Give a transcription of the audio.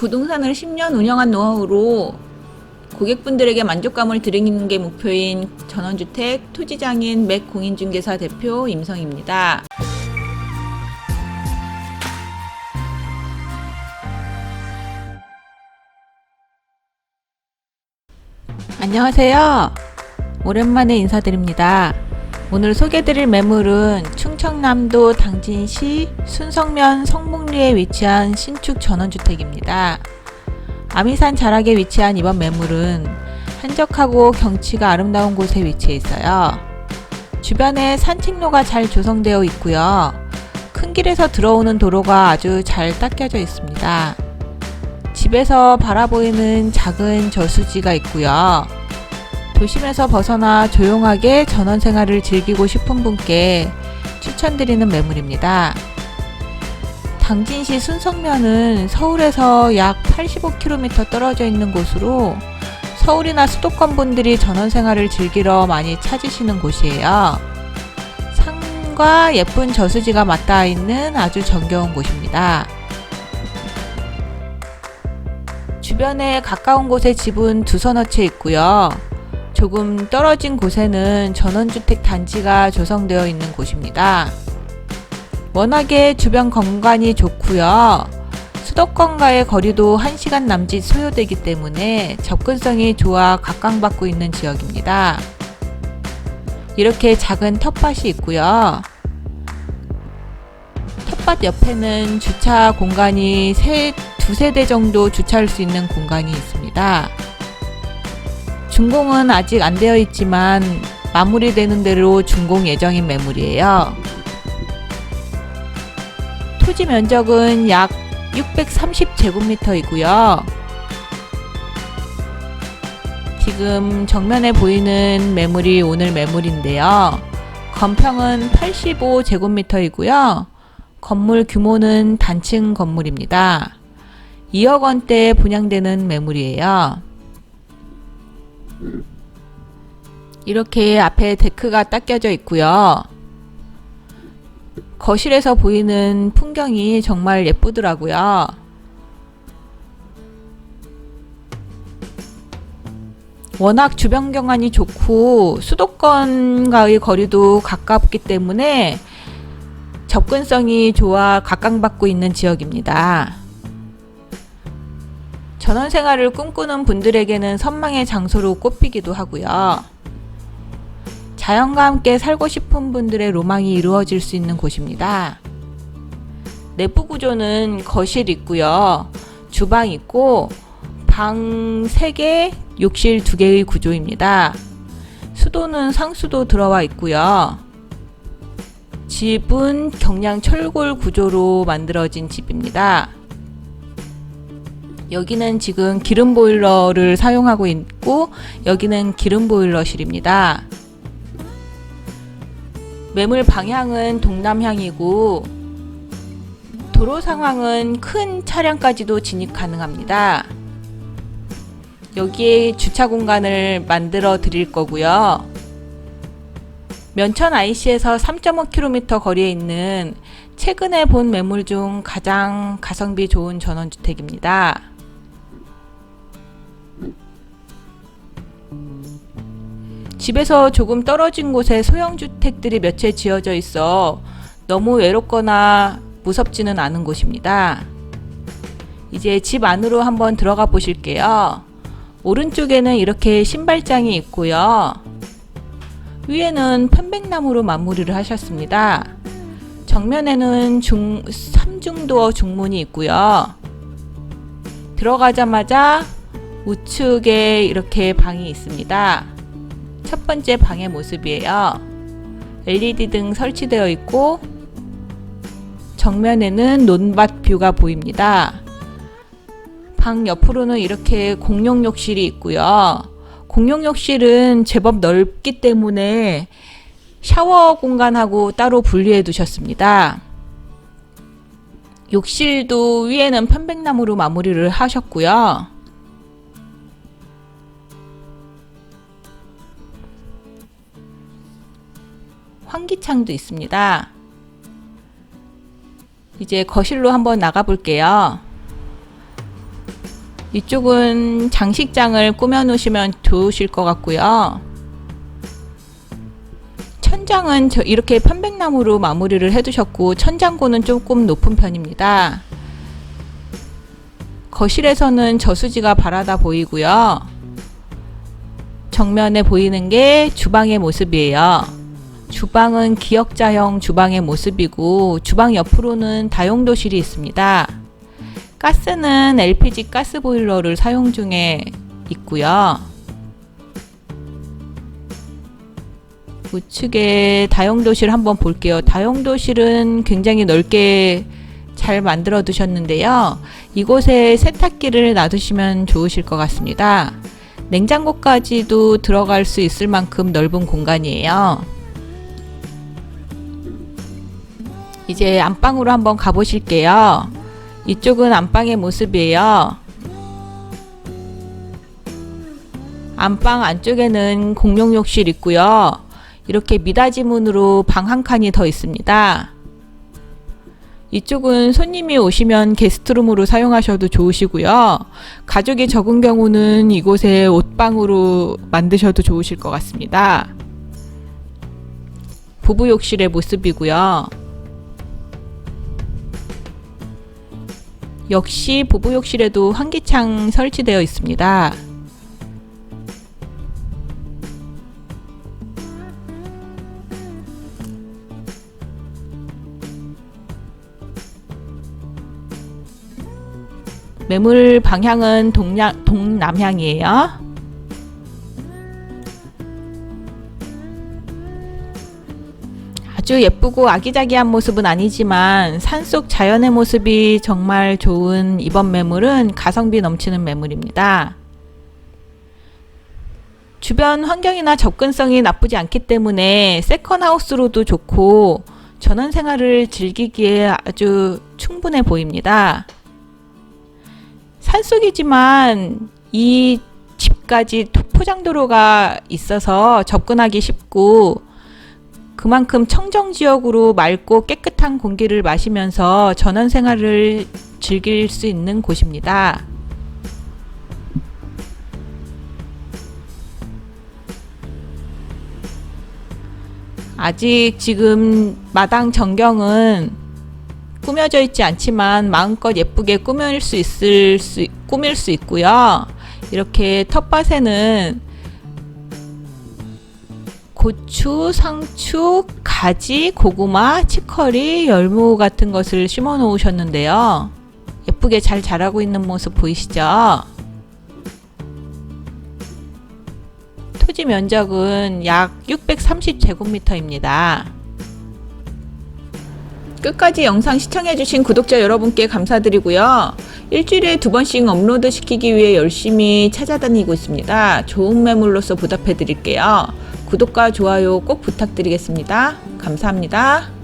부동산을 10년 운영한 노하우로 고객분들에게 만족감을 드리는 게 목표인 전원주택 토지장인 맥 공인중개사 대표 임성입니다. 안녕하세요. 오랜만에 인사드립니다. 오늘 소개드릴 매물은 충청남도 당진시 순성면 성북리에 위치한 신축 전원주택입니다. 아미산 자락에 위치한 이번 매물은 한적하고 경치가 아름다운 곳에 위치해 있어요. 주변에 산책로가 잘 조성되어 있고요. 큰 길에서 들어오는 도로가 아주 잘 닦여져 있습니다. 집에서 바라보이는 작은 저수지가 있고요. 도심에서 벗어나 조용하게 전원 생활을 즐기고 싶은 분께 추천드리는 매물입니다. 당진시 순성면은 서울에서 약 85km 떨어져 있는 곳으로 서울이나 수도권 분들이 전원 생활을 즐기러 많이 찾으시는 곳이에요. 산과 예쁜 저수지가 맞닿아 있는 아주 정겨운 곳입니다. 주변에 가까운 곳에 집은 두 서너 채 있고요. 조금 떨어진 곳에는 전원주택 단지가 조성되어 있는 곳입니다. 워낙에 주변 건강이 좋고요. 수도권과의 거리도 1시간 남짓 소요되기 때문에 접근성이 좋아 각광받고 있는 지역입니다. 이렇게 작은 텃밭이 있고요. 텃밭 옆에는 주차 공간이 세, 두 세 대 정도 주차할 수 있는 공간이 있습니다. 준공은 아직 안 되어 있지만 마무리되는 대로 준공 예정인 매물이에요. 토지 면적은 약 630제곱미터이고요. 지금 정면에 보이는 매물이 오늘 매물인데요. 건평은 85제곱미터이고요. 건물 규모는 단층 건물입니다. 2억 원대에 분양되는 매물이에요. 이렇게 앞에 데크가 닦여져 있고요. 거실에서 보이는 풍경이 정말 예쁘더라고요. 워낙 주변 경관이 좋고 수도권과의 거리도 가깝기 때문에 접근성이 좋아 각광받고 있는 지역입니다. 전원 생활을 꿈꾸는 분들에게는 선망의 장소로 꼽히기도 하고요. 자연과 함께 살고 싶은 분들의 로망이 이루어질 수 있는 곳입니다. 내부 구조는 거실 있고요. 주방 있고 방 3개, 욕실 2개의 구조입니다. 수도는 상수도 들어와 있고요. 집은 경량 철골 구조로 만들어진 집입니다. 여기는 지금 기름 보일러를 사용하고 있고 여기는 기름 보일러실입니다. 매물 방향은 동남향이고 도로 상황은 큰 차량까지도 진입 가능합니다. 여기에 주차 공간을 만들어 드릴 거고요. 면천 IC에서 3.5km 거리에 있는 최근에 본 매물 중 가장 가성비 좋은 전원주택입니다. 집에서 조금 떨어진 곳에 소형주택들이 몇 채 지어져 있어 너무 외롭거나 무섭지는 않은 곳입니다. 이제 집 안으로 한번 들어가 보실게요. 오른쪽에는 이렇게 신발장이 있고요. 위에는 편백나무로 마무리를 하셨습니다. 정면에는 중, 삼중도어 중문이 있고요. 들어가자마자 우측에 이렇게 방이 있습니다. 첫 번째 방의 모습이에요. LED 등 설치되어 있고 정면에는 논밭 뷰가 보입니다. 방 옆으로는 이렇게 공용 욕실이 있고요. 공용 욕실은 제법 넓기 때문에 샤워 공간하고 따로 분리해 두셨습니다. 욕실도 위에는 편백나무로 마무리를 하셨고요. 환기창도 있습니다. 이제 거실로 한번 나가 볼게요. 이쪽은 장식장을 꾸며 놓으시면 좋으실 것 같고요. 천장은 저 이렇게 편백나무로 마무리를 해 두셨고 천장고는 조금 높은 편입니다. 거실에서는 저수지가 바라다 보이고요. 정면에 보이는 게 주방의 모습이에요. 주방은 기역자형 주방의 모습이고 주방 옆으로는 다용도실이 있습니다. 가스는 LPG 가스 보일러를 사용 중에 있고요. 우측에 다용도실 한번 볼게요. 다용도실은 굉장히 넓게 잘 만들어 두셨는데요. 이곳에 세탁기를 놔두시면 좋으실 것 같습니다. 냉장고까지도 들어갈 수 있을 만큼 넓은 공간이에요. 이제 안방으로 한번 가보실게요. 이쪽은 안방의 모습이에요. 안방 안쪽에는 공용 욕실 있고요. 이렇게 미닫이 문으로 방 한 칸이 더 있습니다. 이쪽은 손님이 오시면 게스트룸으로 사용하셔도 좋으시고요. 가족이 적은 경우는 이곳에 옷방으로 만드셔도 좋으실 것 같습니다. 부부 욕실의 모습이고요. 역시 부부 욕실에도 환기창 설치되어 있습니다. 매물 방향은 동양, 동남향이에요. 아주 예쁘고 아기자기한 모습은 아니지만 산속 자연의 모습이 정말 좋은 이번 매물은 가성비 넘치는 매물입니다. 주변 환경이나 접근성이 나쁘지 않기 때문에 세컨하우스로도 좋고 전원 생활을 즐기기에 아주 충분해 보입니다. 산속이지만 이 집까지 포장도로가 있어서 접근하기 쉽고 그만큼 청정 지역으로 맑고 깨끗한 공기를 마시면서 전원 생활을 즐길 수 있는 곳입니다. 아직 지금 마당 전경은 꾸며져 있지 않지만 마음껏 예쁘게 꾸밀 수 있을 수 꾸밀 수 있고요. 이렇게 텃밭에는 고추, 상추, 가지, 고구마, 치커리, 열무 같은 것을 심어 놓으셨는데요. 예쁘게 잘 자라고 있는 모습 보이시죠? 토지 면적은 약 630제곱미터입니다. 끝까지 영상 시청해주신 구독자 여러분께 감사드리고요. 일주일에 두 번씩 업로드 시키기 위해 열심히 찾아다니고 있습니다. 좋은 매물로서 보답해드릴게요. 구독과 좋아요 꼭 부탁드리겠습니다. 감사합니다.